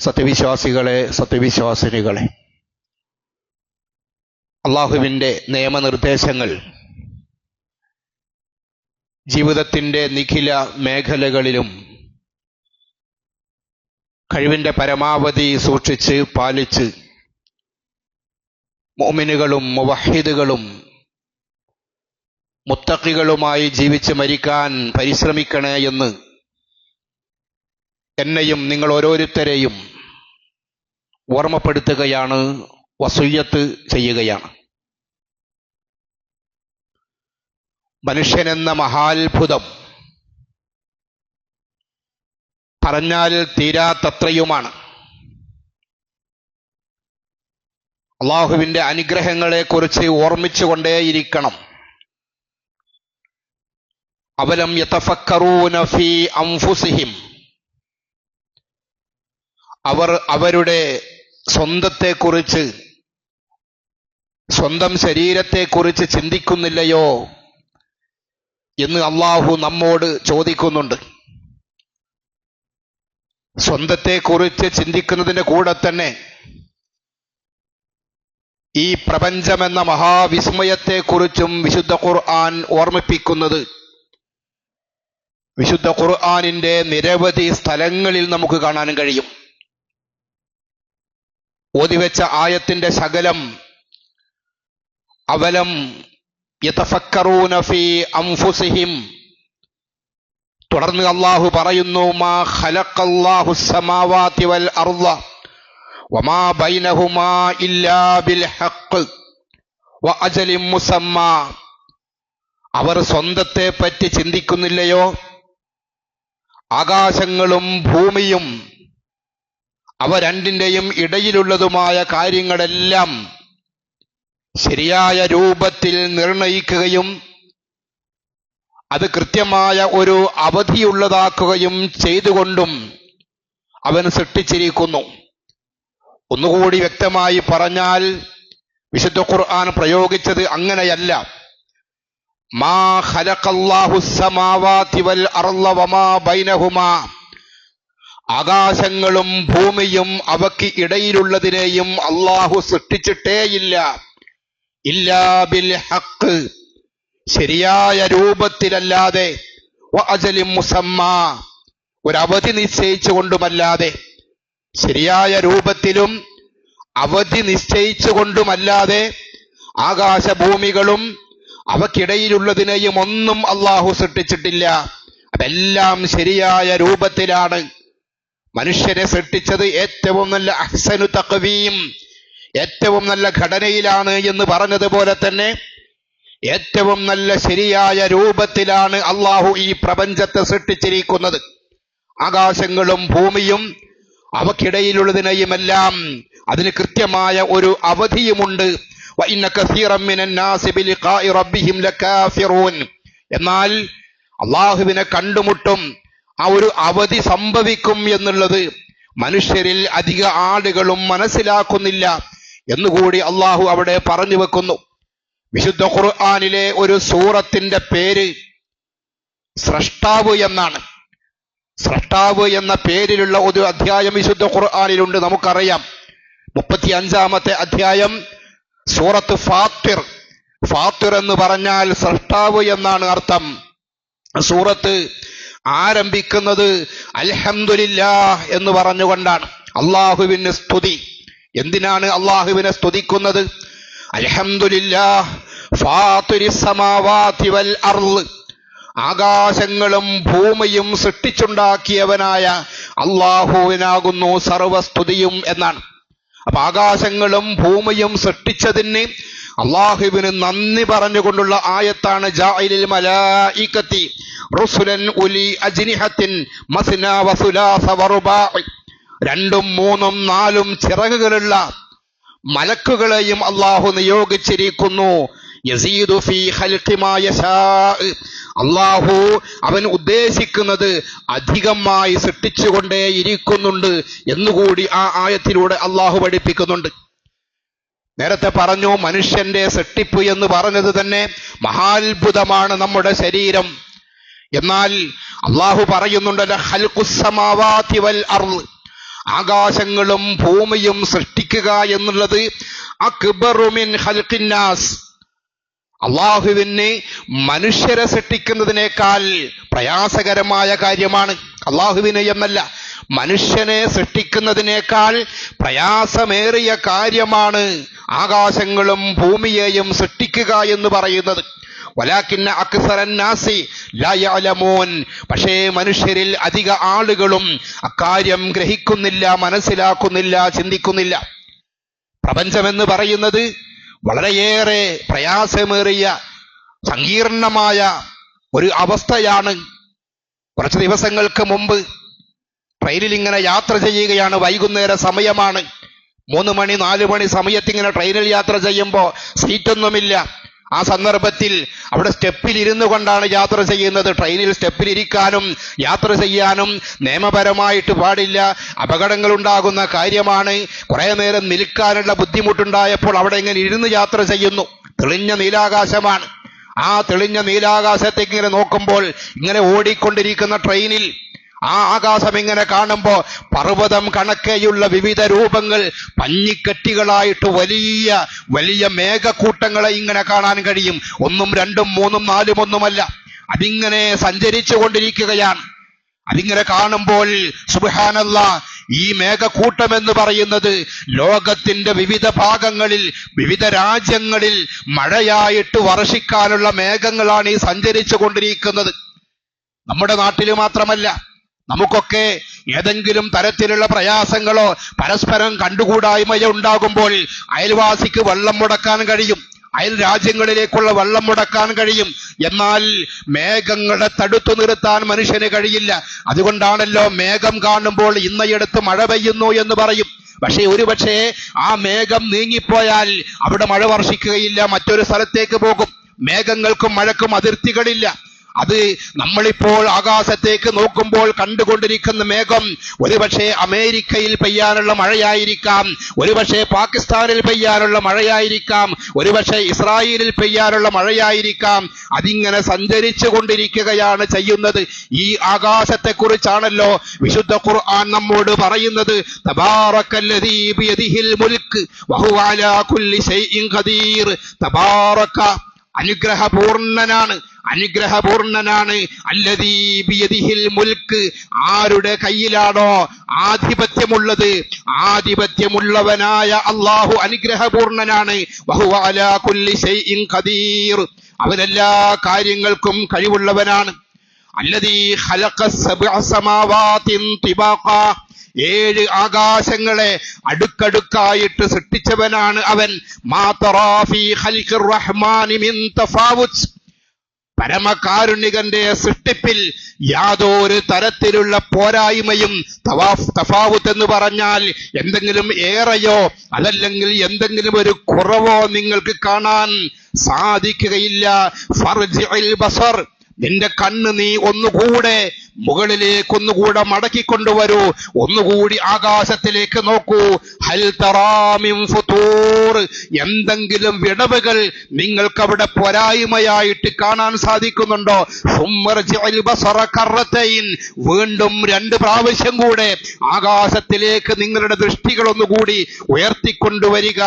സത്യവിശ്വാസികളെ സത്യവിശ്വാസിനികളെ. അള്ളാഹുവിന്റെ നിയമനിർദ്ദേശങ്ങൾ ജീവിതത്തിന്റെ നിഖില മേഖലകളിലും കഴിവിന്റെ പരമാവധി സൂക്ഷിച്ച് പാലിച്ച് മോമിനുകളും മുവഹിദുകളും മുത്തക്കികളുമായി ജീവിച്ച് മരിക്കാൻ പരിശ്രമിക്കണേ എന്ന് എന്നെയും നിങ്ങൾ ഓരോരുത്തരെയും ഓർമ്മപ്പെടുത്തുകയാണ് വസൂയത്ത് ചെയ്യുകയാണ്. മനുഷ്യനെന്ന മഹാത്ഭുതം പറഞ്ഞാൽ തീരാത്തത്രയുമാണ്. അള്ളാഹുവിന്റെ അനുഗ്രഹങ്ങളെക്കുറിച്ച് ഓർമ്മിച്ചുകൊണ്ടേയിരിക്കണം. അവലം യതഫക്കറൂന ഫീ അംഫുസിഹിം അവർ അവരുടെ സ്വന്തത്തെക്കുറിച്ച് സ്വന്തം ശരീരത്തെക്കുറിച്ച് ചിന്തിക്കുന്നില്ലയോ എന്ന് അള്ളാഹു നമ്മോട് ചോദിക്കുന്നുണ്ട്. സ്വന്തത്തെക്കുറിച്ച് ചിന്തിക്കുന്നതിന്റെ കൂടെ തന്നെ ഈ പ്രപഞ്ചമെന്ന മഹാവിസ്മയത്തെക്കുറിച്ചും വിശുദ്ധ ഖുർആൻ ഓർമ്മിപ്പിക്കുന്നത് വിശുദ്ധ ഖുർആാനിന്റെ നിരവധി സ്ഥലങ്ങളിൽ നമുക്ക് കാണാൻ കഴിയും. ഓതിവെച്ച ആയത്തിന്റെ ശകലം അവലം യതഫക്കറൂന ഫീ അൻഫുസിഹിം തുടർന്ന് അള്ളാഹു പറയുന്നു മാ ഖലഖല്ലാഹു സമാവാതി വൽ അർള വമാ ബൈനഹുമാ ഇല്ലാ ബിൽ ഹഖ് വഅജലി മുസമ്മ. അവർ സ്വന്തത്തെ പറ്റി ചിന്തിക്കുന്നില്ലയോ? ആകാശങ്ങളും ഭൂമിയും അവ രണ്ടിന്റെയും ഇടയിലുള്ളതുമായ കാര്യങ്ങളെല്ലാം ശരിയായ രൂപത്തിൽ നിർണയിക്കുകയും അത് കൃത്യമായ ഒരു അവധിയുള്ളതാക്കുകയും ചെയ്തുകൊണ്ടും അവൻ സൃഷ്ടിച്ചിരിക്കുന്നു. ഒന്നുകൂടി വ്യക്തമായി പറഞ്ഞാൽ വിശുദ്ധ ഖുർആൻ പ്രയോഗിച്ചത് അങ്ങനെയല്ല. മാ ഹലഖല്ലാഹു സമാവാതി വൽ അർള വമാ ബൈനഹുമാ. ആകാശങ്ങളും ഭൂമിയും അവയ്ക്ക് ഇടയിലുള്ളതിനെയും അള്ളാഹു സൃഷ്ടിച്ചിട്ടേയില്ല ഇല്ലാ. ബിൽ ഹക്ക് ശരിയായ രൂപത്തിലല്ലാതെ വഅജലിൻ മുസമ്മ. ഒരവധി നിശ്ചയിച്ചുകൊണ്ടുമല്ലാതെ ശരിയായ രൂപത്തിലും അവധി നിശ്ചയിച്ചുകൊണ്ടുമല്ലാതെ ആകാശഭൂമികളും അവക്കിടയിലുള്ളതിനെയും ഒന്നും അള്ളാഹു സൃഷ്ടിച്ചിട്ടില്ല. അതെല്ലാം ശരിയായ രൂപത്തിലാണ്. മനുഷ്യനെ സൃഷ്ടിച്ചത് ഏറ്റവും നല്ല അഹ്സനു തക്കവിയും ഏറ്റവും നല്ല ഘടനയിലാണ് എന്ന് പറഞ്ഞതുപോലെ തന്നെ ഏറ്റവും നല്ല ശരിയായ രൂപത്തിലാണ് അള്ളാഹു ഈ പ്രപഞ്ചത്തെ സൃഷ്ടിച്ചിരിക്കുന്നത്. ആകാശങ്ങളും ഭൂമിയും അവക്കിടയിലുള്ളതിനെയുമെല്ലാം അതിന് കൃത്യമായ ഒരു അവധിയുമുണ്ട്. എന്നാൽ അള്ളാഹുവിനെ കണ്ടുമുട്ടും ആ ഒരു അവധി സംഭവിക്കും എന്നുള്ളത് മനുഷ്യരിൽ അധിക ആളുകളും മനസ്സിലാക്കുന്നില്ല എന്നുകൂടി അള്ളാഹു അവിടെ പറഞ്ഞു വെക്കുന്നു. വിശുദ്ധ ഖുർആാനിലെ ഒരു സൂറത്തിന്റെ പേര് സ്രഷ്ടാവ് എന്നാണ്. സ്രഷ്ടാവ് എന്ന പേരിലുള്ള ഒരു അധ്യായം വിശുദ്ധ ഖുർആാനിലുണ്ട് നമുക്കറിയാം. മുപ്പത്തി അഞ്ചാമത്തെ അധ്യായം സൂറത്ത് ഫാത്തിർ. ഫാത്തിർ എന്ന് പറഞ്ഞാൽ സ്രഷ്ടാവ് എന്നാണ് അർത്ഥം. സൂറത്ത് ആരംഭിക്കുന്നത് അൽഹംദുലില്ലാ എന്ന് പറഞ്ഞുകൊണ്ടാണ്. അള്ളാഹുവിന് സ്തുതി. എന്തിനാണ് അള്ളാഹുവിനെ സ്തുതിക്കുന്നത്? ആകാശങ്ങളും ഭൂമിയും സൃഷ്ടിച്ചുണ്ടാക്കിയവനായ അള്ളാഹുവിനാകുന്നു സർവസ്തുതിയും എന്നാണ്. അപ്പൊ ആകാശങ്ങളും ഭൂമിയും സൃഷ്ടിച്ചതിന് അള്ളാഹുവിന് നന്ദി പറഞ്ഞുകൊണ്ടുള്ള ആയത്താണ് ജാഇലിൽ മലായികത്തി ഉലി വസുലാസ രണ്ടും മൂന്നും നാലും ചിറകുകളുള്ള മലക്കുകളെയും അള്ളാഹു നിയോഗിച്ചിരിക്കുന്നു. അള്ളാഹു അവൻ ഉദ്ദേശിക്കുന്നത് അധികമായി സൃഷ്ടിച്ചുകൊണ്ടേ ഇരിക്കുന്നുണ്ട് എന്നുകൂടി ആ ആയത്തിലൂടെ അള്ളാഹു പഠിപ്പിക്കുന്നുണ്ട്. നേരത്തെ പറഞ്ഞു മനുഷ്യന്റെ സൃഷ്ടിപ്പ് എന്ന് പറഞ്ഞത് തന്നെ മഹാത്ഭുതമാണ് നമ്മുടെ ശരീരം. എന്നാൽ അള്ളാഹു പറയുന്നുണ്ട് വൽ ആകാശങ്ങളും ഭൂമിയും സൃഷ്ടിക്കുക എന്നുള്ളത് അക്ബറുമിൻ ഹൽക്കിന്നാസ് അള്ളാഹുവിന് മനുഷ്യരെ സൃഷ്ടിക്കുന്നതിനേക്കാൾ പ്രയാസകരമായ കാര്യമാണ്. അള്ളാഹുവിന് എന്നല്ല മനുഷ്യനെ സൃഷ്ടിക്കുന്നതിനേക്കാൾ പ്രയാസമേറിയ കാര്യമാണ് ആകാശങ്ങളും ഭൂമിയെയും സൃഷ്ടിക്കുക എന്ന് പറയുന്നത്. പക്ഷേ മനുഷ്യരിൽ അധിക ആളുകളും അക്കാര്യം ഗ്രഹിക്കുന്നില്ല മനസ്സിലാക്കുന്നില്ല ചിന്തിക്കുന്നില്ല. പ്രപഞ്ചമെന്ന് പറയുന്നത് വളരെയേറെ പ്രയാസമേറിയ സങ്കീർണമായ ഒരു അവസ്ഥയാണ്. കുറച്ച് ദിവസങ്ങൾക്ക് മുമ്പ് ട്രെയിനിൽ ഇങ്ങനെ യാത്ര ചെയ്യുകയാണ്. വൈകുന്നേര സമയമാണ്. മൂന്ന് മണി നാല് മണി സമയത്ത് ഇങ്ങനെ ട്രെയിനിൽ യാത്ര ചെയ്യുമ്പോൾ സീറ്റൊന്നുമില്ല. ആ സന്ദർഭത്തിൽ അവിടെ സ്റ്റെപ്പിൽ ഇരുന്നു കൊണ്ടാണ് യാത്ര ചെയ്യുന്നത്. ട്രെയിനിൽ സ്റ്റെപ്പിൽ ഇരിക്കാനും യാത്ര ചെയ്യാനും നിയമപരമായിട്ട് പാടില്ല. അപകടങ്ങൾ ഉണ്ടാകുന്ന കാര്യമാണ്. കുറേ നേരം നിൽക്കാനുള്ള ബുദ്ധിമുട്ടുണ്ടായപ്പോൾ അവിടെ ഇങ്ങനെ ഇരുന്ന് യാത്ര ചെയ്യുന്നു. തെളിഞ്ഞ നീലാകാശമാണ്. ആ തെളിഞ്ഞ നീലാകാശത്തേക്ക് ഇങ്ങനെ നോക്കുമ്പോൾ ഇങ്ങനെ ഓടിക്കൊണ്ടിരിക്കുന്ന ട്രെയിനിൽ ആ ആകാശം ഇങ്ങനെ കാണുമ്പോൾ പർവതം കണക്കെയുള്ള വിവിധ രൂപങ്ങൾ പഞ്ഞിക്കെട്ടികളായിട്ട് വലിയ വലിയ മേഘക്കൂട്ടങ്ങളെ ഇങ്ങനെ കാണാൻ കഴിയും. ഒന്നും രണ്ടും മൂന്നും നാലും ഒന്നുമല്ല. അതിങ്ങനെ സഞ്ചരിച്ചു കൊണ്ടിരിക്കുകയാണ്. അതിങ്ങനെ കാണുമ്പോൾ സുബാനല്ല ഈ മേഘക്കൂട്ടം എന്ന് പറയുന്നത് ലോകത്തിന്റെ വിവിധ ഭാഗങ്ങളിൽ വിവിധ രാജ്യങ്ങളിൽ മഴയായിട്ട് വർഷിക്കാനുള്ള മേഘങ്ങളാണ് ഈ സഞ്ചരിച്ചു കൊണ്ടിരിക്കുന്നത്. നമ്മുടെ നാട്ടിൽ മാത്രമല്ല നമുക്കൊക്കെ ഏതെങ്കിലും തരത്തിലുള്ള പ്രയാസങ്ങളോ പരസ്പരം കണ്ടുകൂടായ്മയോ ഉണ്ടാകുമ്പോൾ അയൽവാസിക്ക് വെള്ളം മുടക്കാൻ കഴിയും. അയൽ രാജ്യങ്ങളിലേക്കുള്ള വെള്ളം മുടക്കാൻ കഴിയും. എന്നാൽ മേഘങ്ങളെ തടുത്തു നിർത്താൻ മനുഷ്യന് കഴിയില്ല. അതുകൊണ്ടാണല്ലോ മേഘം കാണുമ്പോൾ ഇന്നയിടത്ത് മഴ പെയ്യുന്നു എന്ന് പറയും. പക്ഷേ ഒരുപക്ഷേ ആ മേഘം നീങ്ങിപ്പോയാൽ അവിടെ മഴ വർഷിക്കുകയില്ല മറ്റൊരു സ്ഥലത്തേക്ക് പോകും. മേഘങ്ങൾക്കും മഴക്കും അതിർത്തികളില്ല. അത് നമ്മളിപ്പോൾ ആകാശത്തേക്ക് നോക്കുമ്പോൾ കണ്ടുകൊണ്ടിരിക്കുന്ന മേഘം ഒരുപക്ഷെ അമേരിക്കയിൽ പെയ്യാനുള്ള മഴയായിരിക്കാം ഒരുപക്ഷെ പാകിസ്ഥാനിൽ പെയ്യാനുള്ള മഴയായിരിക്കാം ഒരുപക്ഷെ ഇസ്രായേലിൽ പെയ്യാനുള്ള മഴയായിരിക്കാം. അതിങ്ങനെ സഞ്ചരിച്ചു കൊണ്ടിരിക്കുകയാണ് ചെയ്യുന്നത്. ഈ ആകാശത്തെക്കുറിച്ചാണല്ലോ വിശുദ്ധ ഖുർആൻ നമ്മോട് പറയുന്നത്. മുൽക്ക് വഹുവ അലാ കുല്ലി ഖദീർ. തബാറക അനുഗ്രഹപൂർണനാണ്. അനുഗ്രഹപൂർണനാണ്. അല്ലതീ ബിയദിഹിൽ മുൽക്ക് ആരുടെ കയ്യിലാണോ ആധിപത്യമുള്ളത്? ആധിപത്യമുള്ളവനായ അള്ളാഹു അനുഗ്രഹപൂർണനാണ്. അവനെല്ലാ കാര്യങ്ങൾക്കും കഴിവുള്ളവനാണ്. അല്ലതീ ഏഴ് ആകാശങ്ങളെ അടുക്കടുക്കായിട്ട് സൃഷ്ടിച്ചവനാണ് അവൻ. പരമകാരുണികന്റെ സൃഷ്ടിപ്പിൽ യാതൊരു തരത്തിലുള്ള പോരായ്മയും തവാഫ് തഫാവുത്ത് എന്ന് പറഞ്ഞാൽ എന്തെങ്കിലും ഏറെയോ അതല്ലെങ്കിൽ എന്തെങ്കിലും ഒരു കുറവോ നിങ്ങൾക്ക് കാണാൻ സാധിക്കുകയില്ല. ഫർജിൽ ബസർ. നിന്റെ കണ്ണ് നീ ഒന്നുകൂടെ മുകളിലേക്ക് ഒന്നുകൂടെ മടക്കിക്കൊണ്ടുവരൂ. ഒന്നുകൂടി ആകാശത്തിലേക്ക് നോക്കൂ. ഹൽ തറാമിം എന്തെങ്കിലും വിടവുകൾ നിങ്ങൾക്ക് അവിടെ പോരായ്മയായിട്ട് കാണാൻ സാധിക്കുന്നുണ്ടോ? വീണ്ടും രണ്ട് പ്രാവശ്യം കൂടെ ആകാശത്തിലേക്ക് നിങ്ങളുടെ ദൃഷ്ടികൾ ഒന്നുകൂടി ഉയർത്തിക്കൊണ്ടുവരിക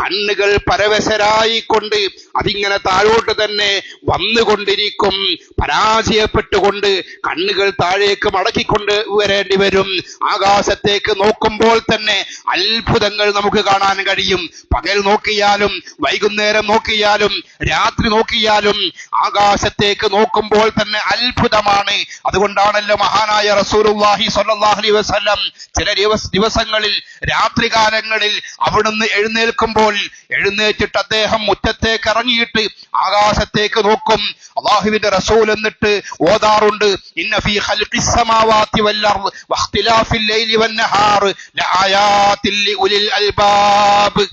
കണ്ണുകൾ പരവശരായിക്കൊണ്ട് അതിങ്ങനെ താഴോട്ട് തന്നെ വന്നുകൊണ്ടിരിക്കും. പരാജയപ്പെട്ടുകൊണ്ട് കണ്ണുകൾ താഴേക്ക് മടക്കിക്കൊണ്ട് വരേണ്ടി വരും. ആകാശത്തേക്ക് നോക്കുമ്പോൾ തന്നെ അത്ഭുതങ്ങൾ നമുക്ക് കാണാൻ കഴിയും. പകൽ നോക്കിയാലും വൈകുന്നേരം നോക്കിയാലും രാത്രി നോക്കിയാലും ആകാശത്തേക്ക് നോക്കുമ്പോൾ തന്നെ അത്ഭുതമാണ്. അതുകൊണ്ടാണല്ലോ മഹാനായ റസൂലുള്ളാഹി സ്വല്ലല്ലാഹു വസല്ലം ചില ദിവസ ദിവസങ്ങളിൽ രാത്രികാലങ്ങളിൽ അവിടുന്ന് എഴുന്നേൽക്കുമ്പോൾ എഴുന്നേറ്റിട്ട് അദ്ദേഹം മുറ്റത്തേക്ക് ഇറങ്ങിയിട്ട് ആകാശത്തേക്ക് നോക്കും അള്ളാഹുവിന്റെ റസൂൽ എന്നിട്ട് ഓതാറുണ്ട് ഇന്ന ഫീ ഖൽഖിസ് സമാവാതി വൽ അർദ് വഖ്തിലാഫിൽ ലൈലി വൻ നഹാർ ലആയാതിൽ ലിഉലിൽ അൽബാബ്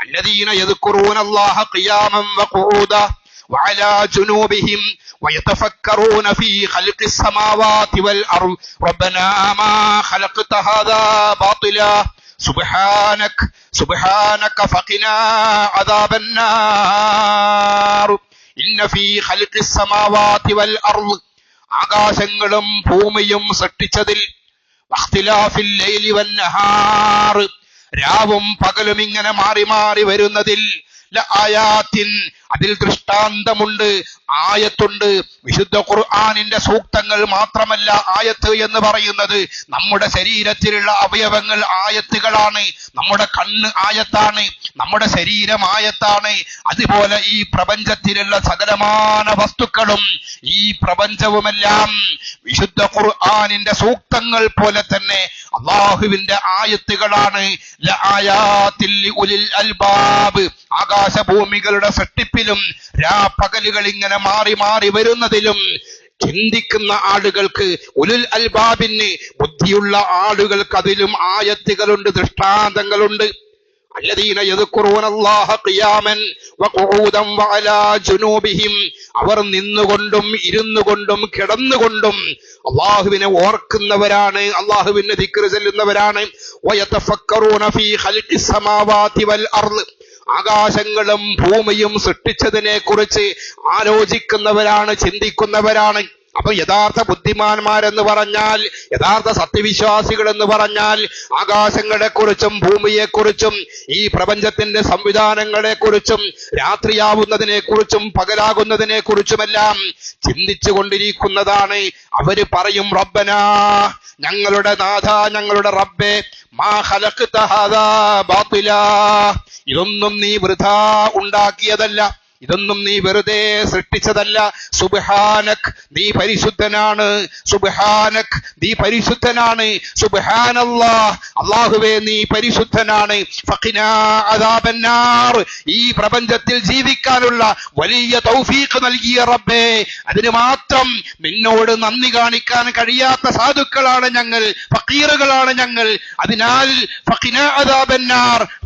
الذين يذكرون الله قياما وقعودا وعلى جنوبهم ويتفكرون في خلق السماوات والأرض ربنا ما خلقت هذا باطلا സുബ്ഹാനക അദാബന്നാർ. ഇന്ന ഫീ ഖൽഖിസ് വൽ അർൾ ആകാശങ്ങളും ഭൂമിയും സൃഷ്ടിച്ചതിൽ ലൈലി രാവും പകലും ഇങ്ങനെ മാറി മാറി വരുന്നതിൽ അതിൽ ദൃഷ്ടാന്തമുണ്ട് ആയത്തുണ്ട്. വിശുദ്ധ ഖുർആാനിന്റെ സൂക്തങ്ങൾ മാത്രമല്ല ആയത്ത് എന്ന് പറയുന്നത്. നമ്മുടെ ശരീരത്തിലുള്ള അവയവങ്ങൾ ആയത്തുകളാണ്. നമ്മുടെ കണ്ണ് ആയത്താണ്. നമ്മുടെ ശരീരം ആയത്താണ്. അതുപോലെ ഈ പ്രപഞ്ചത്തിലുള്ള സകലമാന വസ്തുക്കളും ഈ പ്രപഞ്ചവുമെല്ലാം വിശുദ്ധ ഖുർആാനിന്റെ സൂക്തങ്ങൾ പോലെ തന്നെ അള്ളാഹുവിന്റെ ആയത്തുകളാണ്. അൽബാബ്. ആകാശഭൂമികളുടെ സൃഷ്ടിപ്പിലും രാപ്പകലുകൾ ഇങ്ങനെ മാറി മാറി വരുന്നതിലും ചിന്തിക്കുന്ന ആളുകൾക്ക് ഉലുൽ അൽബാബിന് ബുദ്ധിയുള്ള ആളുകൾക്ക് അതിലും ആയത്തുകളുണ്ട് ദൃഷ്ടാന്തങ്ങളുണ്ട്. الذين يذكرون الله قياما وقعودا وعلى جنوبهم അവർ നിന്നുകൊണ്ടും ഇരുന്നു കൊണ്ടും കിടന്നുകൊണ്ടും അള്ളാഹുവിനെ ഓർക്കുന്നവരാണ് അള്ളാഹുവിനെ ദിക്റ് ചെല്ലുന്നവരാണ് വയതഫക്കറൂന ഫീ ഖൽഖി സമാവാതി വൽ അർള് ആകാശങ്ങളും ഭൂമിയും സൃഷ്ടിച്ചതിനെ കുറിച്ച് ആലോചിക്കുന്നവരാണ് ചിന്തിക്കുന്നവരാണ് അപ്പൊ യഥാർത്ഥ ബുദ്ധിമാന്മാരെന്ന് പറഞ്ഞാൽ യഥാർത്ഥ സത്യവിശ്വാസികൾ എന്ന് പറഞ്ഞാൽ ആകാശങ്ങളെക്കുറിച്ചും ഭൂമിയെക്കുറിച്ചും ഭൂമിയെ കുറിച്ചും ഈ പ്രപഞ്ചത്തിന്റെ സംവിധാനങ്ങളെ കുറിച്ചും പകലാകുന്നതിനെക്കുറിച്ചുമെല്ലാം കുറിച്ചും പകലാകുന്നതിനെ കുറിച്ചുമെല്ലാം ചിന്തിച്ചു കൊണ്ടിരിക്കുന്നതാണ് അവർ പറയും റബ്ബനാ ഞങ്ങളുടെ നാഥ ഞങ്ങളുടെ റബ്ബെ മാ ഹാദാ ബാത്തിലാ. ഇതൊന്നും നീ വൃഥാ ഉണ്ടാക്കിയതല്ല. ഇതൊന്നും നീ വെറുതെ സൃഷ്ടിച്ചതല്ല. സുബ്ഹാനക് നീ പരിശുദ്ധനാണ്. സുബ്ഹാനക് നീ പരിശുദ്ധനാണ്. സുബ്ഹാനല്ലാ അല്ലാഹുവേ നീ പരിശുദ്ധനാണ്. ഈ പ്രപഞ്ചത്തിൽ ജീവിക്കാനുള്ള വലിയ തൗഫീഖ് നൽകിയ റബ്ബേ അതിന് മാത്രം നിന്നോട് നന്ദി കാണിക്കാൻ കഴിയാത്ത സാധുക്കളാണ് ഞങ്ങൾ ഫക്കീറുകളാണ് ഞങ്ങൾ. അതിനാൽ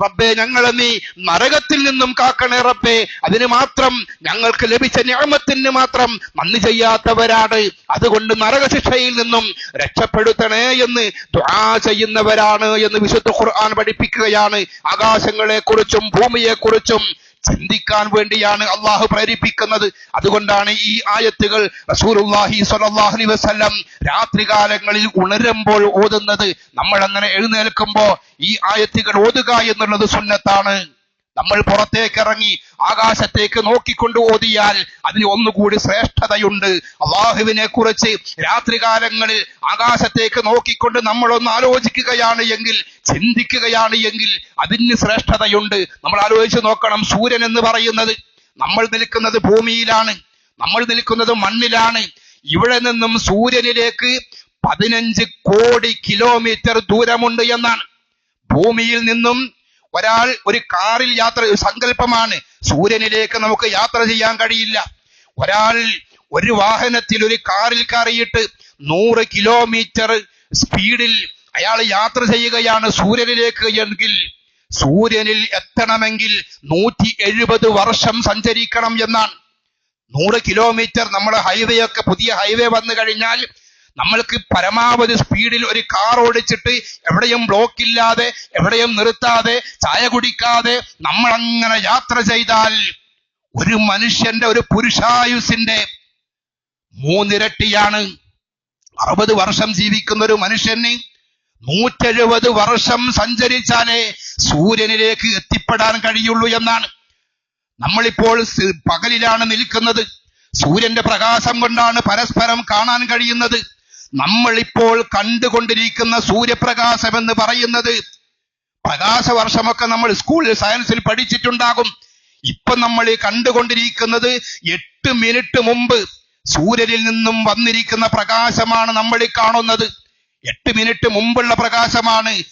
റബ്ബേ ഞങ്ങളെ നീ നരകത്തിൽ നിന്നും കാക്കണേ റബ്ബേ അതിന് മാത്രം ഞങ്ങൾക്ക് ലഭിച്ച ഞാമത്തിന് മാത്രം നന്ദി ചെയ്യാത്തവരാണ്. അതുകൊണ്ട് നരകശിക്ഷയിൽ നിന്നും രക്ഷപ്പെടുത്തണേ എന്ന് ചെയ്യുന്നവരാണ് എന്ന് വിശുദ്ധ ഖുർആൻ പഠിപ്പിക്കുകയാണ്. ആകാശങ്ങളെ കുറിച്ചും ഭൂമിയെ കുറിച്ചും ചിന്തിക്കാൻ വേണ്ടിയാണ് അള്ളാഹു പ്രേരിപ്പിക്കുന്നത്. അതുകൊണ്ടാണ് ഈ ആയത്തുകൾ റസൂലുള്ളാഹി സ്വല്ലല്ലാഹു അലൈഹി വസല്ലം രാത്രികാലങ്ങളിൽ ഉണരുമ്പോൾ ഓതുന്നത്. നമ്മൾ അങ്ങനെ എഴുന്നേൽക്കുമ്പോ ഈ ആയത്തുകൾ ഓതുക എന്നുള്ളത് സുന്നത്താണ്. നമ്മൾ പുറത്തേക്ക് ഇറങ്ങി ആകാശത്തേക്ക് നോക്കിക്കൊണ്ട് ഓതിയാൽ അതിന് ഒന്നുകൂടി ശ്രേഷ്ഠതയുണ്ട്. അള്ളാഹുവിനെ കുറിച്ച് രാത്രികാലങ്ങളിൽ ആകാശത്തേക്ക് നോക്കിക്കൊണ്ട് നമ്മളൊന്ന് ആലോചിക്കുകയാണ് എങ്കിൽ ചിന്തിക്കുകയാണ് എങ്കിൽ അതിന് ശ്രേഷ്ഠതയുണ്ട്. നമ്മൾ ആലോചിച്ച് നോക്കണം. സൂര്യൻ എന്ന് പറയുന്നത് നമ്മൾ നിൽക്കുന്നത് ഭൂമിയിലാണ്. നമ്മൾ നിൽക്കുന്നത് മണ്ണിലാണ്. ഇവിടെ നിന്നും സൂര്യനിലേക്ക് പതിനഞ്ച് കോടി കിലോമീറ്റർ ദൂരമുണ്ട് എന്നാണ്. ഭൂമിയിൽ നിന്നും ഒരാൾ ഒരു കാറിൽ യാത്ര സങ്കല്പമാണ്. സൂര്യനിലേക്ക് നമുക്ക് യാത്ര ചെയ്യാൻ കഴിയില്ല. ഒരാൾ ഒരു വാഹനത്തിൽ ഒരു കാറിൽ കയറിയിട്ട് നൂറ് കിലോമീറ്റർ സ്പീഡിൽ അയാൾ യാത്ര ചെയ്യുകയാണ് സൂര്യനിലേക്ക് എങ്കിൽ സൂര്യനിൽ എത്തണമെങ്കിൽ നൂറ്റി എഴുപത് വർഷം സഞ്ചരിക്കണം എന്നാണ്. നൂറ് കിലോമീറ്റർ നമ്മുടെ ഹൈവേ ഒക്കെ പുതിയ ഹൈവേ വന്നു കഴിഞ്ഞാൽ നമ്മൾക്ക് പരമാവധി സ്പീഡിൽ ഒരു കാർ ഓടിച്ചിട്ട് എവിടെയും ബ്ലോക്ക് ഇല്ലാതെ എവിടെയും നിർത്താതെ ചായ കുടിക്കാതെ നമ്മൾ അങ്ങനെ യാത്ര ചെയ്താൽ ഒരു മനുഷ്യന്റെ ഒരു പുരുഷായുസിന്റെ മൂന്നിരട്ടിയാണ്. അറുപത് വർഷം ജീവിക്കുന്ന ഒരു മനുഷ്യന് നൂറ്റെഴുപത് വർഷം സഞ്ചരിച്ചാലേ സൂര്യനിലേക്ക് എത്തിപ്പെടാൻ കഴിയുള്ളൂ എന്നാണ്. നമ്മളിപ്പോൾ പകലിലാണ് നിൽക്കുന്നത്. സൂര്യന്റെ പ്രകാശം കൊണ്ടാണ് പരസ്പരം കാണാൻ കഴിയുന്നത്. നമ്മളിപ്പോൾ കണ്ടുകൊണ്ടിരിക്കുന്ന സൂര്യപ്രകാശം എന്ന് പറയുന്നത് പ്രകാശവർഷമൊക്കെ നമ്മൾ സ്കൂളിൽ സയൻസിൽ പഠിച്ചിട്ടുണ്ടാകും. ഇപ്പൊ നമ്മൾ കണ്ടുകൊണ്ടിരിക്കുന്നത് എട്ട് മിനിറ്റ് മുമ്പ് സൂര്യനിൽ നിന്നും വന്നിരിക്കുന്ന പ്രകാശമാണ് നമ്മൾ കാണുന്നത്. എട്ട് മിനിറ്റ് മുമ്പുള്ള പ്രകാശമാണ്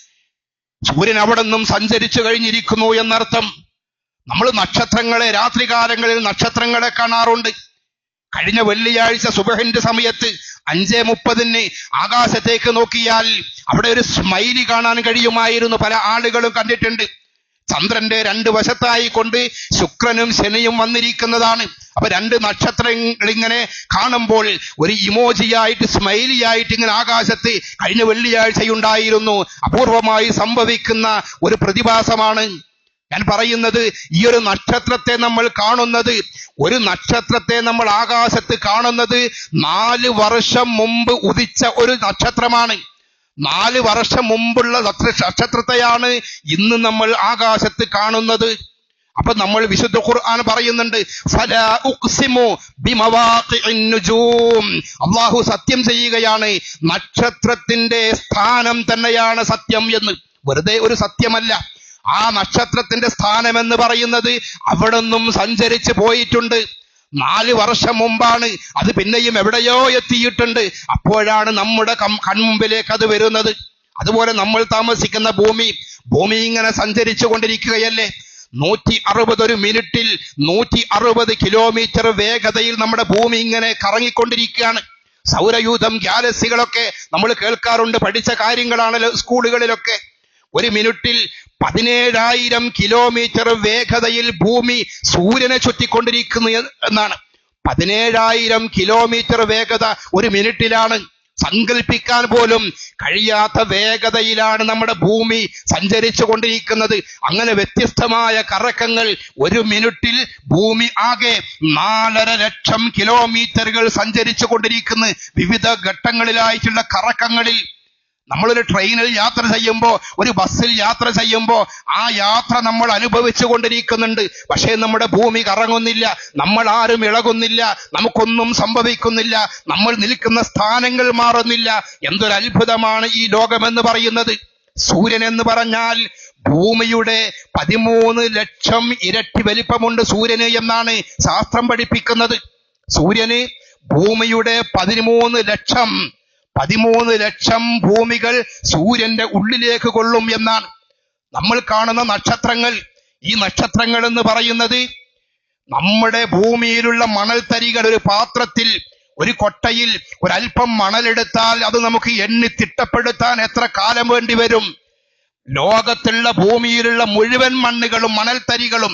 സൂര്യൻ അവിടെ നിന്നും സഞ്ചരിച്ചു കഴിഞ്ഞിരിക്കുന്നു എന്നർത്ഥം. നമ്മൾ നക്ഷത്രങ്ങളെ രാത്രികാലങ്ങളിൽ നക്ഷത്രങ്ങളെ കാണാറുണ്ട്. കഴിഞ്ഞ വെള്ളിയാഴ്ച സുബഹിന്റെ സമയത്ത് അഞ്ചേ മുപ്പതിന് ആകാശത്തേക്ക് നോക്കിയാൽ അവിടെ ഒരു സ്മൈലി കാണാൻ കഴിയുമായിരുന്നു. പല ആളുകളും കണ്ടിട്ടുണ്ട്. ചന്ദ്രന്റെ രണ്ട് വശത്തായി കൊണ്ട് ശുക്രനും ശനിയും വന്നിരിക്കുന്നതാണ്. അപ്പൊ രണ്ട് നക്ഷത്രങ്ങൾ ഇങ്ങനെ കാണുമ്പോൾ ഒരു ഇമോജിയായിട്ട് സ്മൈലിയായിട്ട് ഇങ്ങനെ ആകാശത്ത് കഴിഞ്ഞ വെള്ളിയാഴ്ചയുണ്ടായിരുന്നു. അപൂർവമായി സംഭവിക്കുന്ന ഒരു പ്രതിഭാസമാണ്. ഞാൻ പറയുന്നത് ഈ ഒരു നക്ഷത്രത്തെ നമ്മൾ കാണുന്നത് ഒരു നക്ഷത്രത്തെ നമ്മൾ ആകാശത്ത് കാണുന്നത് നാല് വർഷം മുമ്പ് ഉദിച്ച ഒരു നക്ഷത്രമാണ്. നാല് വർഷം മുമ്പുള്ള നക്ഷത്രത്തെയാണ് ഇന്ന് നമ്മൾ ആകാശത്ത് കാണുന്നത്. അപ്പൊ നമ്മൾ വിശുദ്ധ ഖുർആൻ പറയുന്നുണ്ട് അള്ളാഹു സത്യം ചെയ്യുകയാണ് നക്ഷത്രത്തിന്റെ സ്ഥാനം തന്നെയാണ് സത്യം എന്ന്. വെറുതെ ഒരു സത്യമല്ല. ആ നക്ഷത്രത്തിന്റെ സ്ഥാനം എന്ന് പറയുന്നത് അവിടെ നിന്നും സഞ്ചരിച്ച് പോയിട്ടുണ്ട്. നാല് വർഷം മുമ്പാണ്. അത് പിന്നെയും എവിടെയോ എത്തിയിട്ടുണ്ട്. അപ്പോഴാണ് നമ്മുടെ കൺമുമ്പിലേക്ക് അത് വരുന്നത്. അതുപോലെ നമ്മൾ താമസിക്കുന്ന ഭൂമി ഭൂമി ഇങ്ങനെ സഞ്ചരിച്ചു കൊണ്ടിരിക്കുകയല്ലേ? നൂറ്റി അറുപത് ഒരു മിനിറ്റിൽ നൂറ്റി അറുപത് കിലോമീറ്റർ വേഗതയിൽ നമ്മുടെ ഭൂമി ഇങ്ങനെ കറങ്ങിക്കൊണ്ടിരിക്കുകയാണ്. സൗരയൂഥം ഗ്യാലക്സികളൊക്കെ നമ്മൾ കേൾക്കാറുണ്ട്. പഠിച്ച കാര്യങ്ങളാണല്ലോ സ്കൂളുകളിലൊക്കെ. ഒരു മിനിറ്റിൽ പതിനേഴായിരം കിലോമീറ്റർ വേഗതയിൽ ഭൂമി സൂര്യനെ ചുറ്റിക്കൊണ്ടിരിക്കുന്നു എന്നാണ്. പതിനേഴായിരം കിലോമീറ്റർ വേഗത ഒരു മിനിറ്റിലാണ്. സങ്കല്പിക്കാൻ പോലും കഴിയാത്ത വേഗതയിലാണ് നമ്മുടെ ഭൂമി സഞ്ചരിച്ചു കൊണ്ടിരിക്കുന്നത് അങ്ങനെ വ്യത്യസ്തമായ കറക്കങ്ങൾ ഒരു മിനിറ്റിൽ ഭൂമി ആകെ നാലര ലക്ഷം കിലോമീറ്ററുകൾ സഞ്ചരിച്ചു കൊണ്ടിരിക്കുന്ന വിവിധ ഘട്ടങ്ങളിലായിട്ടുള്ള കറക്കങ്ങളിൽ നമ്മളൊരു ട്രെയിനിൽ യാത്ര ചെയ്യുമ്പോൾ ഒരു ബസ്സിൽ യാത്ര ചെയ്യുമ്പോൾ ആ യാത്ര നമ്മൾ അനുഭവിച്ചു കൊണ്ടിരിക്കുന്നുണ്ട്. പക്ഷേ നമ്മുടെ ഭൂമി കറങ്ങുന്നില്ല നമ്മൾ ആരും ഇളകുന്നില്ല നമുക്കൊന്നും സംഭവിക്കുന്നില്ല നമ്മൾ നിൽക്കുന്ന സ്ഥാനങ്ങൾ മാറുന്നില്ല. എന്തൊരു അത്ഭുതമാണ് ഈ ലോകമെന്ന് പറയുന്നത്. സൂര്യൻ എന്ന് പറഞ്ഞാൽ ഭൂമിയുടെ പതിമൂന്ന് ലക്ഷം ഇരട്ടി വലിപ്പമുണ്ട് സൂര്യന് എന്നാണ് ശാസ്ത്രം പഠിപ്പിക്കുന്നത്. സൂര്യന് ഭൂമിയുടെ പതിമൂന്ന് ലക്ഷം പതിമൂന്ന് ലക്ഷം ഭൂമികൾ സൂര്യന്റെ ഉള്ളിലേക്ക് കൊള്ളും എന്നാണ്. നമ്മൾ കാണുന്ന നക്ഷത്രങ്ങൾ ഈ നക്ഷത്രങ്ങൾ എന്ന് പറയുന്നത് നമ്മുടെ ഭൂമിയിലുള്ള മണൽത്തരികൾ ഒരു പാത്രത്തിൽ ഒരു കൊട്ടയിൽ ഒരല്പം മണലെടുത്താൽ അത് നമുക്ക് എണ്ണി തിട്ടപ്പെടുത്താൻ എത്ര കാലം വേണ്ടി വരും? ലോകത്തുള്ള ഭൂമിയിലുള്ള മുഴുവൻ മണ്ണുകളും മണൽത്തരികളും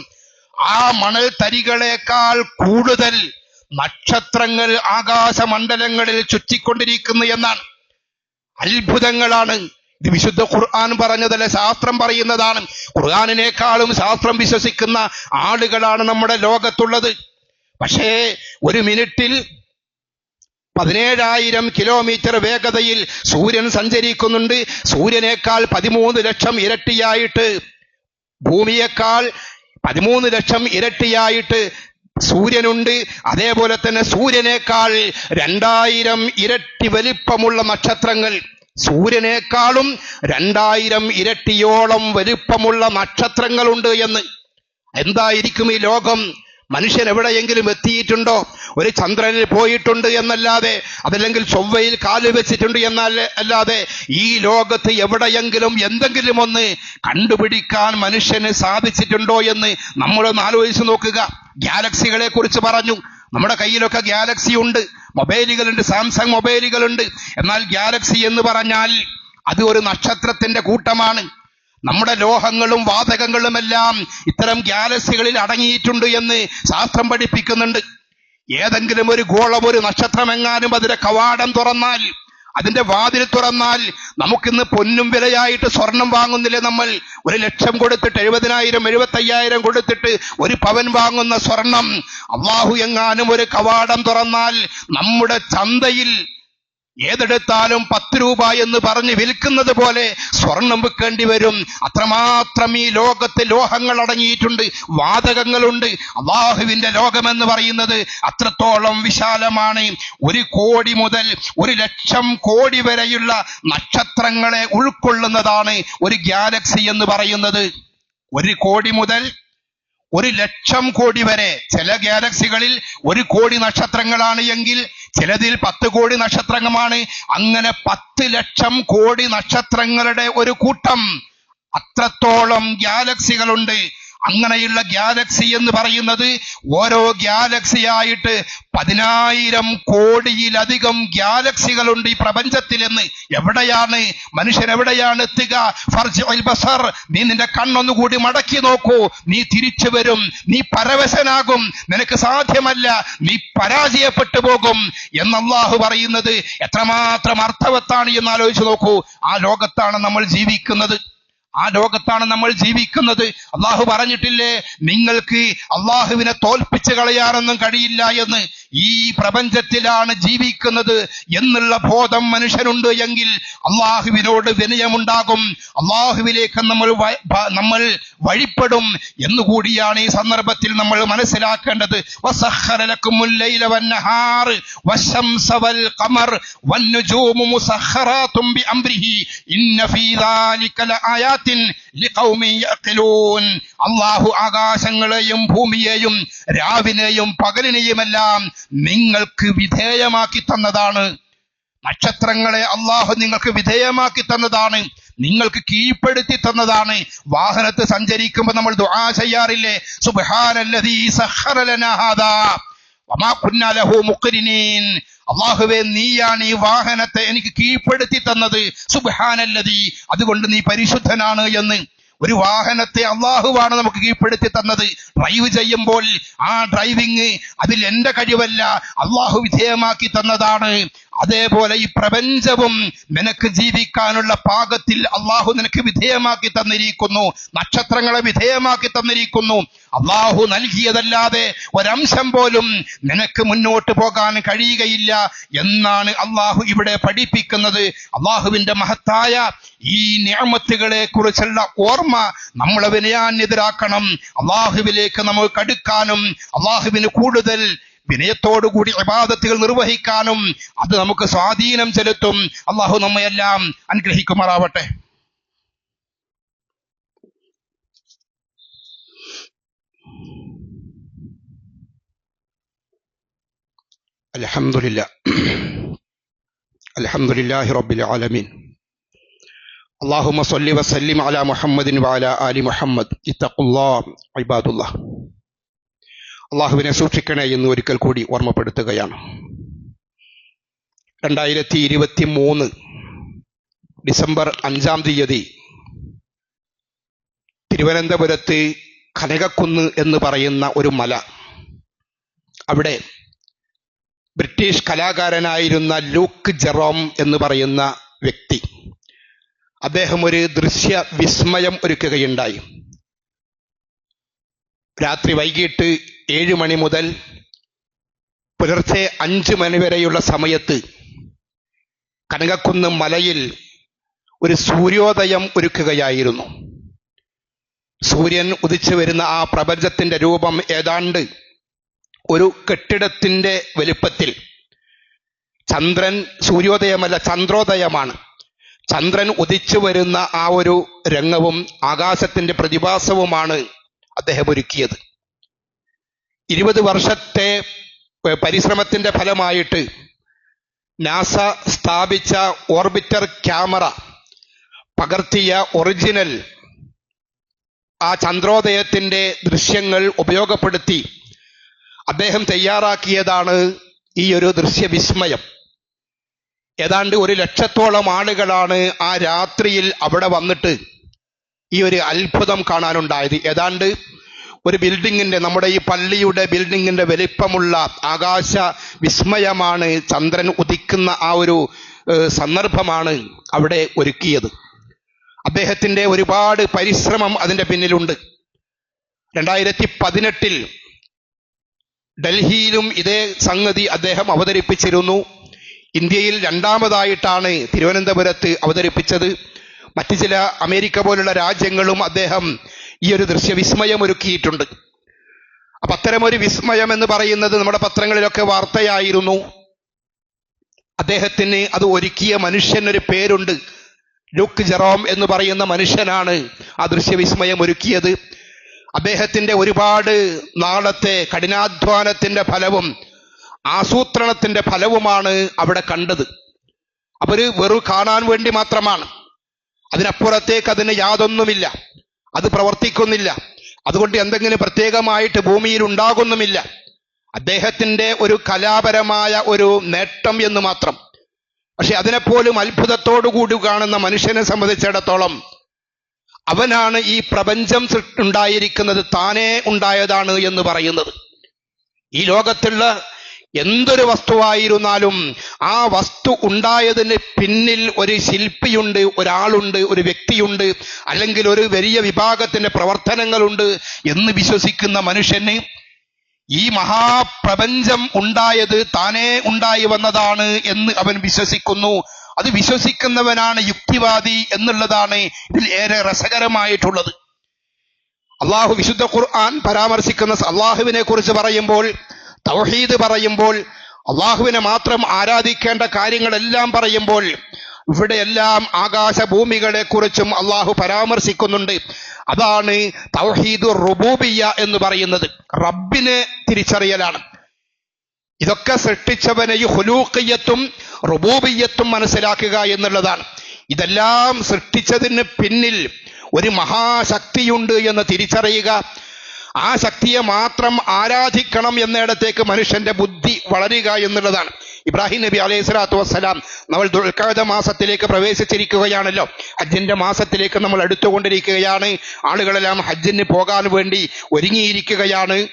ആ മണൽത്തരികളെക്കാൾ കൂടുതൽ നക്ഷത്രങ്ങൾ ആകാശമണ്ഡലങ്ങളിൽ ചുറ്റിക്കൊണ്ടിരിക്കുന്നു എന്നാണ്. അത്ഭുതങ്ങളാണ്. ഇത് വിശുദ്ധ ഖുർആൻ പറഞ്ഞതല്ല? ശാസ്ത്രം പറയുന്നതാണ്. ഖുർആാനിനേക്കാളും ശാസ്ത്രം വിശ്വസിക്കുന്ന ആളുകളാണ് നമ്മുടെ ലോകത്തുള്ളത്. പക്ഷേ ഒരു മിനിറ്റിൽ പതിനേഴായിരം കിലോമീറ്റർ വേഗതയിൽ സൂര്യൻ സഞ്ചരിക്കുന്നുണ്ട്. സൂര്യനേക്കാൾ പതിമൂന്ന് ലക്ഷം ഇരട്ടിയായിട്ട് ഭൂമിയേക്കാൾ പതിമൂന്ന് ലക്ഷം ഇരട്ടിയായിട്ട് സൂര്യനുണ്ട്. അതേപോലെ തന്നെ സൂര്യനേക്കാൾ രണ്ടായിരം ഇരട്ടി വലിപ്പമുള്ള നക്ഷത്രങ്ങൾ. സൂര്യനേക്കാളും രണ്ടായിരം ഇരട്ടിയോളം വലിപ്പമുള്ള നക്ഷത്രങ്ങളുണ്ട് എന്ന്. എന്തായിരിക്കും ഈ ലോകം? മനുഷ്യൻ എവിടെയെങ്കിലും എത്തിയിട്ടുണ്ടോ? ഒരു ചന്ദ്രനിൽ പോയിട്ടുണ്ട് എന്നല്ലാതെ അതല്ലെങ്കിൽ ചൊവ്വയിൽ കാൽ വെച്ചിട്ടുണ്ട് എന്നാൽ അല്ലാതെ ഈ ലോകത്ത് എവിടെയെങ്കിലും എന്തെങ്കിലും ഒന്ന് കണ്ടുപിടിക്കാൻ മനുഷ്യന് സാധിച്ചിട്ടുണ്ടോ എന്ന് നമ്മളൊന്ന് ആലോചിച്ച് നോക്കുക. ഗാലക്സികളെ കുറിച്ച് പറഞ്ഞു. നമ്മുടെ കയ്യിലൊക്കെ ഗാലക്സി ഉണ്ട്. മൊബൈലുകളുണ്ട്. സാംസങ് മൊബൈലുകളുണ്ട്. എന്നാൽ ഗാലക്സി എന്ന് പറഞ്ഞാൽ അത് ഒരു നക്ഷത്രത്തിന്റെ കൂട്ടമാണ്. നമ്മുടെ ലോഹങ്ങളും വാതകങ്ങളുമെല്ലാം ഇത്തരം ഗാലക്സികളിൽ അടങ്ങിയിട്ടുണ്ട് എന്ന് ശാസ്ത്രം പഠിപ്പിക്കുന്നുണ്ട്. ഏതെങ്കിലും ഒരു ഗോളം ഒരു നക്ഷത്രമെങ്ങാനും അതിന്റെ കവാടം തുറന്നാൽ അതിന്റെ വാതിൽ തുറന്നാൽ നമുക്കിന്ന് പൊന്നും വിലയായിട്ട് സ്വർണം വാങ്ങുന്നില്ലേ നമ്മൾ? ഒരു ലക്ഷം കൊടുത്തിട്ട് എഴുപതിനായിരം എഴുപത്തയ്യായിരം കൊടുത്തിട്ട് ഒരു പവൻ വാങ്ങുന്ന സ്വർണം. അള്ളാഹു എങ്ങാനും ഒരു കവാടം തുറന്നാൽ നമ്മുടെ ചന്തയിൽ ഏതെടുത്താലും പത്ത് രൂപ എന്ന് പറഞ്ഞ് വിൽക്കുന്നത് പോലെ സ്വർണം വിൽക്കേണ്ടി വരും. അത്രമാത്രം ഈ ലോകത്ത് ലോഹങ്ങൾ അടങ്ങിയിട്ടുണ്ട് വാതകങ്ങളുണ്ട്. അള്ളാഹുവിന്റെ ലോകമെന്ന് പറയുന്നത് അത്രത്തോളം വിശാലമാണ്. ഒരു കോടി മുതൽ ഒരു ലക്ഷം കോടി വരെയുള്ള നക്ഷത്രങ്ങളെ ഉൾക്കൊള്ളുന്നതാണ് ഒരു ഗാലക്സി എന്ന് പറയുന്നത്. ഒരു കോടി മുതൽ ഒരു ലക്ഷം കോടി വരെ. ചില ഗാലക്സികളിൽ ഒരു കോടി നക്ഷത്രങ്ങളാണ് എങ്കിൽ ചിലതിൽ പത്ത് കോടി നക്ഷത്രങ്ങളാണ്. അങ്ങനെ പത്ത് ലക്ഷം കോടി നക്ഷത്രങ്ങളുടെ ഒരു കൂട്ടം അത്രത്തോളം ഗാലക്സികളുണ്ട് അങ്ങനെയുള്ള ഗാലക്സി എന്ന് പറയുന്നത് ഓരോ ഗാലക്സിയായിട്ട് പതിനായിരം കോടിയിലധികം ഗാലക്സികളുണ്ട് ഈ പ്രപഞ്ചത്തിൽ എന്ന് എവിടെയാണ്? മനുഷ്യൻ എവിടെയാണ് എത്തുക? ബസർ നീ നിന്റെ കണ്ണൊന്നുകൂടി മടക്കി നോക്കൂ. നീ തിരിച്ചു വരും. നീ പരവശനാകും. നിനക്ക് സാധ്യമല്ല. നീ പരാജയപ്പെട്ടു പോകും എന്ന് പറയുന്നത്. എത്രമാത്രം അർത്ഥവത്താണ് എന്ന് ആലോചിച്ച് നോക്കൂ. ആ ലോകത്താണ് നമ്മൾ ജീവിക്കുന്നത്. ആ ലോകത്താണ് നമ്മൾ ജീവിക്കുന്നത്. അള്ളാഹു പറഞ്ഞിട്ടില്ലേ നിങ്ങൾക്ക് അള്ളാഹുവിനെ തോൽപ്പിച്ച് കളയാനൊന്നും കഴിയില്ല എന്ന്. ഈ പ്രപഞ്ചത്തിലാണ് ജീവിക്കുന്നത് എന്നുള്ള ബോധം മനുഷ്യനുണ്ട് എങ്കിൽ അള്ളാഹുവിനോട് വിനയമുണ്ടാകും. അള്ളാഹുവിലേക്ക് നമ്മൾ നമ്മൾ വഴിപ്പെടും എന്നുകൂടിയാണ് ഈ സന്ദർഭത്തിൽ നമ്മൾ മനസ്സിലാക്കേണ്ടത്. അള്ളാഹു ആകാശങ്ങളെയും ഭൂമിയെയും രാവിനെയും പകലിനെയുമെല്ലാം നിങ്ങൾക്ക് വിധേയമാക്കി തന്നതാണ്. നക്ഷത്രങ്ങളെ അള്ളാഹു നിങ്ങൾക്ക് വിധേയമാക്കി തന്നതാണ്. നിങ്ങൾക്ക് കീഴ്പ്പെടുത്തി തന്നതാണ്. വാഹനത്ത് സഞ്ചരിക്കുമ്പോൾ നമ്മൾ ദുആ ചെയ്യാറില്ലേ? സുബ്ഹാനല്ലദീ സഖറലനാ ഹാദാ. വമാ ലഹു അള്ളാഹുവേ നീയാണ് ഈ വാഹനത്തെ എനിക്ക് കീഴ്പ്പെടുത്തി തന്നത്. സുബ്ഹാനല്ലദീ. അതുകൊണ്ട് നീ പരിശുദ്ധനാണ് എന്ന്. ഒരു വാഹനത്തെ അള്ളാഹുവാണ് നമുക്ക് കീഴ്പ്പെടുത്തി തന്നത്. ഡ്രൈവ് ചെയ്യുമ്പോൾ ആ ഡ്രൈവിങ് അതിൽ എന്റെ കഴിവല്ല അള്ളാഹു വിധേയമാക്കി തന്നതാണ്. അതേപോലെ ഈ പ്രപഞ്ചവും നിനക്ക് ജീവിക്കാനുള്ള പാകത്തിൽ അള്ളാഹു നിനക്ക് വിധേയമാക്കി തന്നിരിക്കുന്നു. നക്ഷത്രങ്ങളെ വിധേയമാക്കി തന്നിരിക്കുന്നു. അള്ളാഹു നൽകിയതല്ലാതെ ഒരംശം പോലും നിനക്ക് മുന്നോട്ട് പോകാൻ കഴിയുകയില്ല എന്നാണ് അള്ളാഹു ഇവിടെ പഠിപ്പിക്കുന്നത്. അള്ളാഹുവിന്റെ മഹത്തായ ഈ നിയമത്തുകളെ കുറിച്ചുള്ള ഓർമ്മ നമ്മളെ വിനയാന്യതരാക്കണം അള്ളാഹുവിലേക്ക് നമ്മൾ കടുക്കാനും അള്ളാഹുവിന് കൂടുതൽ വിനയത്തോടുകൂടി ഇബാദത്തുകൾ നിർവഹിക്കാനും അത് നമുക്ക് സ്വാധീനം ചെലുത്തും അള്ളാഹു നമ്മയെല്ലാം അനുഗ്രഹിക്കുമാറാവട്ടെ അലഹമുല്ല അലഹമുല്ലാഹി റബ്ബിൽ ആലമീൻ اللهم صل അള്ളാഹുമ സല്ലി വസല്ലിം അല മുഹമ്മദിൻ വാല അലി മുഹമ്മദ്. ഇത്തഖുല്ലാ ഇബാദുല്ലാ. അള്ളാഹുവിനെ സൂക്ഷിക്കണേ എന്ന് ഒരിക്കൽ കൂടി ഓർമ്മപ്പെടുത്തുകയാണ്. രണ്ടായിരത്തി ഇരുപത്തി മൂന്ന് ഡിസംബർ അഞ്ചാം തീയതി തിരുവനന്തപുരത്ത് കനകക്കുന്ന് എന്ന് പറയുന്ന ഒരു മല. അവിടെ ബ്രിട്ടീഷ് കലാകാരനായിരുന്ന ലൂക്ക് ജെറോം എന്ന് പറയുന്ന വ്യക്തി അദ്ദേഹം ഒരു ദൃശ്യ വിസ്മയം ഒരുക്കുകയുണ്ടായി. രാത്രി വൈകിട്ട് ഏഴ് മണി മുതൽ പുലർച്ചെ അഞ്ച് മണി വരെയുള്ള സമയത്ത് കനകക്കുന്ന് മലയിൽ ഒരു സൂര്യോദയം ഒരുക്കുകയായിരുന്നു. സൂര്യൻ ഉദിച്ചു വരുന്ന ആ പ്രപഞ്ചത്തിന്റെ രൂപം ഏതാണ്ട് ഒരു കെട്ടിടത്തിന്റെ വലുപ്പത്തിൽ ചന്ദ്രൻ സൂര്യോദയമല്ല ചന്ദ്രോദയമാണ്. ചന്ദ്രൻ ഉദിച്ചു വരുന്ന ആ ഒരു രംഗവും ആകാശത്തിന്റെ പ്രതിഭാസവുമാണ് അദ്ദേഹം ഒരുക്കിയത്. ഇരുപത് വർഷത്തെ പരിശ്രമത്തിന്റെ ഫലമായിട്ട് നാസ സ്ഥാപിച്ച ഓർബിറ്റർ ക്യാമറ പകർത്തിയ ഒറിജിനൽ ആ ചന്ദ്രോദയത്തിന്റെ ദൃശ്യങ്ങൾ ഉപയോഗപ്പെടുത്തി അദ്ദേഹം തയ്യാറാക്കിയതാണ് ഈ ഒരു ദൃശ്യവിസ്മയം. ഏതാണ്ട് ഒരു ലക്ഷത്തോളം ആളുകളാണ് ആ രാത്രിയിൽ അവിടെ വന്നിട്ട് ഈ ഒരു അത്ഭുതം കാണാനുണ്ടായത്. ഏതാണ്ട് ഒരു ബിൽഡിങ്ങിന്റെ നമ്മുടെ ഈ പള്ളിയുടെ ബിൽഡിങ്ങിന്റെ വലിപ്പമുള്ള ആകാശ വിസ്മയമാണ് ചന്ദ്രൻ ഉദിക്കുന്ന ആ ഒരു സന്ദർഭമാണ് അവിടെ ഒരുക്കിയത്. അദ്ദേഹത്തിന്റെ ഒരുപാട് പരിശ്രമം അതിന്റെ പിന്നിലുണ്ട്. രണ്ടായിരത്തി പതിനെട്ടിൽ ഡൽഹിയിലും ഇതേ സംഗതി അദ്ദേഹം അവതരിപ്പിച്ചിരുന്നു. ഇന്ത്യയിൽ രണ്ടാമതായിട്ടാണ് തിരുവനന്തപുരത്ത് അവതരിപ്പിച്ചത്. മറ്റു ചില അമേരിക്ക പോലുള്ള രാജ്യങ്ങളും അദ്ദേഹം ഈ ഒരു ദൃശ്യവിസ്മയം ഒരുക്കിയിട്ടുണ്ട് അപ്പൊ അത്തരമൊരു വിസ്മയം എന്ന് പറയുന്നത് നമ്മുടെ പത്രങ്ങളിലൊക്കെ വാർത്തയായിരുന്നു. അദ്ദേഹത്തിന് അത് ഒരുക്കിയ മനുഷ്യനൊരു പേരുണ്ട്. ലുക്ക് ജെറോം എന്ന് പറയുന്ന മനുഷ്യനാണ് ആ ദൃശ്യവിസ്മയം ഒരുക്കിയത് അദ്ദേഹത്തിന്റെ ഒരുപാട് നാളത്തെ കഠിനാധ്വാനത്തിന്റെ ഫലവും ആസൂത്രണത്തിന്റെ ഫലവുമാണ് അവിടെ കണ്ടത്. അവർ വെറു കാണാൻ വേണ്ടി മാത്രമാണ്. അതിനപ്പുറത്തേക്ക് അതിന് യാതൊന്നുമില്ല. അത് പ്രവർത്തിക്കുന്നില്ല. അതുകൊണ്ട് എന്തെങ്കിലും പ്രത്യേകമായിട്ട് ഭൂമിയിൽ ഉണ്ടാകുന്നുമില്ല. അദ്ദേഹത്തിന്റെ ഒരു കലാപരമായ ഒരു നേട്ടം എന്ന് മാത്രം. പക്ഷെ അതിനെപ്പോലും അത്ഭുതത്തോടു കൂടി കാണുന്ന മനുഷ്യനെ സംബന്ധിച്ചിടത്തോളം അവനാണ് ഈ പ്രപഞ്ചം ഉണ്ടായിരിക്കുന്നത് താനേ ഉണ്ടായതാണ് എന്ന് പറയുന്നത്. ഈ ലോകത്തുള്ള എന്തൊരു വസ്തുവായിരുന്നാലും ആ വസ്തു ഉണ്ടായതിന് പിന്നിൽ ഒരു ശില്പിയുണ്ട് ഒരാളുണ്ട് ഒരു വ്യക്തിയുണ്ട് അല്ലെങ്കിൽ ഒരു വലിയ വിഭാഗത്തിന്റെ പ്രവർത്തനങ്ങളുണ്ട് എന്ന് വിശ്വസിക്കുന്ന മനുഷ്യന് ഈ മഹാപ്രപഞ്ചം ഉണ്ടായത് താനേ ഉണ്ടായി വന്നതാണ് എന്ന് അവൻ വിശ്വസിക്കുന്നു. അത് വിശ്വസിക്കുന്നവനാണ് യുക്തിവാദി എന്നുള്ളതാണ് ഇതിൽ ഏറെ രസകരമായിട്ടുള്ളത്. അള്ളാഹു വിശുദ്ധ ഖുർആൻ പരാമർശിക്കുന്ന അള്ളാഹുവിനെ കുറിച്ച് പറയുമ്പോൾ തൗഹീദ് പറയുമ്പോൾ അള്ളാഹുവിനെ മാത്രം ആരാധിക്കേണ്ട കാര്യങ്ങളെല്ലാം പറയുമ്പോൾ ഇവിടെയെല്ലാം ആകാശഭൂമികളെ കുറിച്ചും അള്ളാഹു പരാമർശിക്കുന്നുണ്ട്. അതാണ് തൗഹീദ് റുബൂബിയ എന്ന് പറയുന്നത്. റബ്ബിനെ തിരിച്ചറിയലാണ്. ഇതൊക്കെ സൃഷ്ടിച്ചവനെ ഈ ഹുലൂക്കിയത്തും റുബൂബിയത്തും മനസ്സിലാക്കുക എന്നുള്ളതാണ്. ഇതെല്ലാം സൃഷ്ടിച്ചതിന് പിന്നിൽ ഒരു മഹാശക്തിയുണ്ട് എന്ന് തിരിച്ചറിയുക ആ ശക്തിയെ മാത്രം ആരാധിക്കണം എന്നിടത്തേക്ക് മനുഷ്യന്റെ ബുദ്ധി വളരുക എന്നുള്ളതാണ്. ഇബ്രാഹിം നബി അലൈഹി സ്വലാത്തു വസ്സലാം നമ്മൾ ദുൽഖാദ മാസത്തിലേക്ക് പ്രവേശിച്ചിരിക്കുകയാണല്ലോ. ഹജ്ജിന്റെ മാസത്തിലേക്ക് നമ്മൾ എടുത്തുകൊണ്ടിരിക്കുകയാണ് ആളുകളെല്ലാം ഹജ്ജിന് പോകാൻ വേണ്ടി ഒരുങ്ങിയിരിക്കുകയാണ്.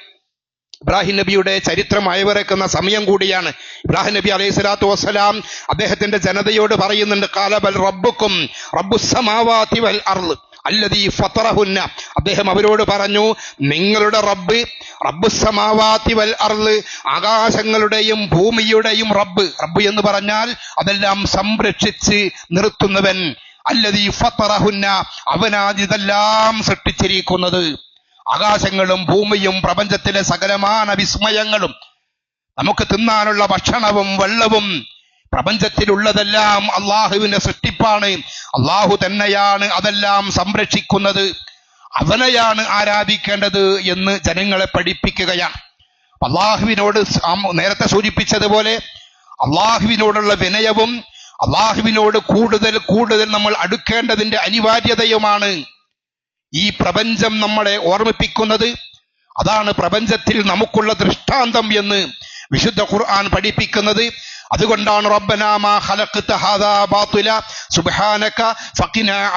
ഇബ്രാഹിം നബിയുടെ ചരിത്രം അയവിറക്കുന്ന സമയം കൂടിയാണ്. ഇബ്രാഹിം നബി അലൈഹി സ്വലാത്തു വസ്സലാം അദ്ദേഹത്തിന്റെ ജനതയോട് പറയുന്നുണ്ട് കാലബൽ റബ്ബുക്കും റബ്ബുസമാവാതി വൽ അർൾ അല്ലതീ ഫത്തറഹുന്ന അദ്ദേഹം അവരോട് പറഞ്ഞു നിങ്ങളുടെ റബ്ബ് റബ്ബ് സമാവാത്തി വൽ അർൾ ആകാശങ്ങളുടെയും ഭൂമിയുടെയും റബ്ബ്. റബ്ബ് എന്ന് പറഞ്ഞാൽ അതെല്ലാം സംരക്ഷിച്ച് നിർത്തുന്നവൻ. അല്ലതീ ഫത്തറഹുന്ന അവനാദിതെല്ലാം സൃഷ്ടിച്ചിരിക്കുന്നത്. ആകാശങ്ങളും ഭൂമിയും പ്രപഞ്ചത്തിലെ സകലമാന വിസ്മയങ്ങളും നമുക്ക് തിന്നാനുള്ള ഭക്ഷണവും വെള്ളവും പ്രപഞ്ചത്തിലുള്ളതെല്ലാം അള്ളാഹുവിന്റെ സൃഷ്ടിപ്പാണ്. അള്ളാഹു തന്നെയാണ് അതെല്ലാം സംരക്ഷിക്കുന്നത്. അവനെയാണ് ആരാധിക്കേണ്ടത് എന്ന് ജനങ്ങളെ പഠിപ്പിക്കുകയാണ്. അള്ളാഹുവിനോട് നേരത്തെ സൂചിപ്പിച്ചതുപോലെ അള്ളാഹുവിനോടുള്ള വിനയവും അള്ളാഹുവിനോട് കൂടുതൽ കൂടുതൽ നമ്മൾ അടുക്കേണ്ടതിന്റെ അനിവാര്യതയുമാണ് ഈ പ്രപഞ്ചം നമ്മളെ ഓർമ്മിപ്പിക്കുന്നത്. അതാണ് പ്രപഞ്ചത്തിൽ നമുക്കുള്ള ദൃഷ്ടാന്തം എന്ന് വിശുദ്ധ ഖുർആൻ പഠിപ്പിക്കുന്നത്. അതുകൊണ്ടാണ് റബ്ബനാ മാ ഖലഖ്ത ഹാദാ സുബ്ഹാനക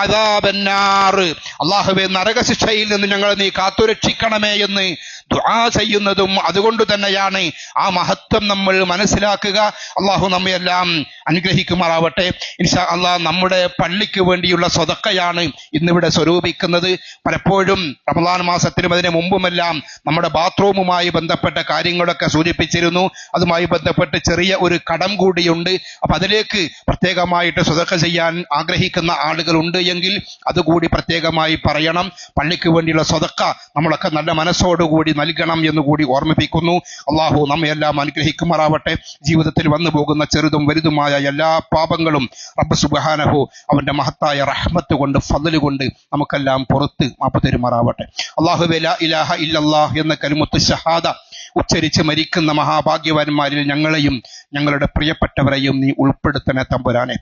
അദാബന്നാർ. അല്ലാഹുവേ നരകശിക്ഷയിൽ നിന്ന് ഞങ്ങളെ നീ കാത്തുരക്ഷിക്കണമേ എന്ന് ദുആ ചെയ്യുന്നതും അതുകൊണ്ട് തന്നെയാണ് ആ മഹത്വം നമ്മൾ മനസ്സിലാക്കുക. അള്ളാഹു നമ്മയെല്ലാം അനുഗ്രഹിക്കുമാറാവട്ടെ. ഇൻഷാ അള്ളാഹ് നമ്മുടെ പള്ളിക്ക് വേണ്ടിയുള്ള സ്വതക്കയാണ് ഇന്നിവിടെ സ്വരൂപിക്കുന്നത്. പലപ്പോഴും റമദാൻ മാസത്തിനും അതിന് മുമ്പുമെല്ലാം നമ്മുടെ ബാത്റൂമുമായി ബന്ധപ്പെട്ട കാര്യങ്ങളൊക്കെ സൂചിപ്പിച്ചിരുന്നു. അതുമായി ബന്ധപ്പെട്ട് ചെറിയ ഒരു കടം കൂടിയുണ്ട്. അപ്പൊ അതിലേക്ക് പ്രത്യേകമായിട്ട് സ്വതക്ക ചെയ്യാൻ ആഗ്രഹിക്കുന്ന ആളുകളുണ്ട് എങ്കിൽ അതുകൂടി പ്രത്യേകമായി പറയണം. പള്ളിക്ക് വേണ്ടിയുള്ള സ്വതക്ക നമ്മളൊക്കെ നല്ല മനസ്സോടുകൂടി നൽകണം എന്ന് കൂടി ഓർമ്മിപ്പിക്കുന്നു. അള്ളാഹു നമ്മയെല്ലാം അനുഗ്രഹിക്കുമാറാവട്ടെ. ജീവിതത്തിൽ വന്നു പോകുന്ന ചെറുതും വലുതുമായ എല്ലാ പാപങ്ങളും റബ്ബ് സുബഹാനഹു അവന്റെ മഹത്തായ റഹ്മത്ത് കൊണ്ട് ഫതൽ കൊണ്ട് നമുക്കെല്ലാം പുറത്ത് മാപ്പ് തരുമാറാവട്ടെ. അള്ളാഹു ലാ ഇലാഹ ഇല്ലല്ലാഹ് എന്ന കരുമുത്ത് ഷഹാദ ഉച്ചരിച്ച് മരിക്കുന്ന മഹാഭാഗ്യവാന്മാരിൽ ഞങ്ങളെയും ഞങ്ങളുടെ പ്രിയപ്പെട്ടവരെയും നീ ഉൾപ്പെടുത്തണേ തമ്പുരാനെ.